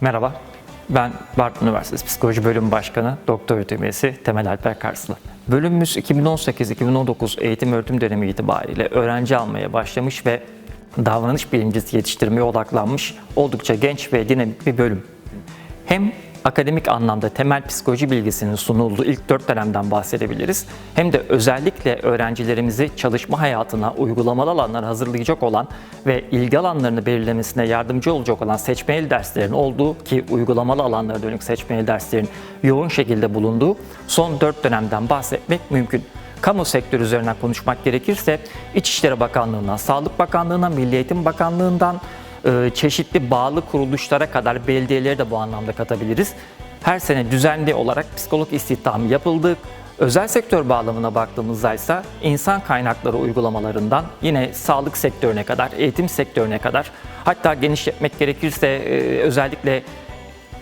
Merhaba, ben Bartın Üniversitesi Psikoloji Bölümü Başkanı Doktor Öğretim Üyesi Temel Alper Karslı. Bölümümüz 2018-2019 eğitim öğretim dönemi itibariyle öğrenci almaya başlamış ve davranış bilimcisi yetiştirmeye odaklanmış oldukça genç ve dinamik bir bölüm. Hem akademik anlamda temel psikoloji bilgisinin sunulduğu ilk dört dönemden bahsedebiliriz. Hem de özellikle öğrencilerimizi çalışma hayatına uygulamalı alanlara hazırlayacak olan ve ilgi alanlarını belirlemesine yardımcı olacak olan seçmeli derslerin olduğu ki uygulamalı alanlara dönük seçmeli derslerin yoğun şekilde bulunduğu son dört dönemden bahsetmek mümkün. Kamu sektörü üzerinden konuşmak gerekirse İçişleri Bakanlığı'ndan, Sağlık Bakanlığı'ndan, Milli Eğitim Bakanlığı'ndan, çeşitli bağlı kuruluşlara kadar belediyeleri de bu anlamda katabiliriz. Her sene düzenli olarak psikolog istihdamı yapıldı. Özel sektör bağlamına baktığımızda ise insan kaynakları uygulamalarından yine sağlık sektörüne kadar, eğitim sektörüne kadar hatta genişletmek gerekirse e, özellikle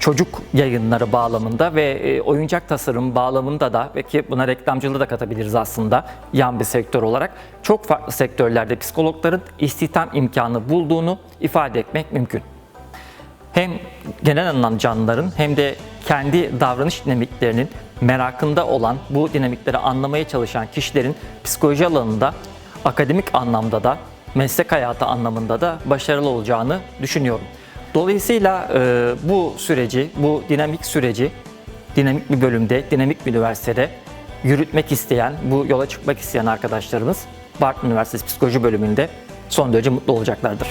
çocuk yayınları bağlamında ve e, oyuncak tasarım bağlamında da ve ki buna reklamcılığı da katabiliriz aslında yan bir sektör olarak çok farklı sektörlerde psikologların istihdam imkanı bulduğunu ifade etmek mümkün. Hem genel anlamda canlıların hem de kendi davranış dinamiklerinin merakında olan bu dinamikleri anlamaya çalışan kişilerin psikoloji alanında akademik anlamda da meslek hayatı anlamında da başarılı olacağını düşünüyorum. Dolayısıyla e, bu süreci, bu dinamik süreci dinamik bir bölümde, dinamik bir üniversitede yürütmek isteyen, bu yola çıkmak isteyen arkadaşlarımız Bartın Üniversitesi Psikoloji bölümünde son derece mutlu olacaklardır.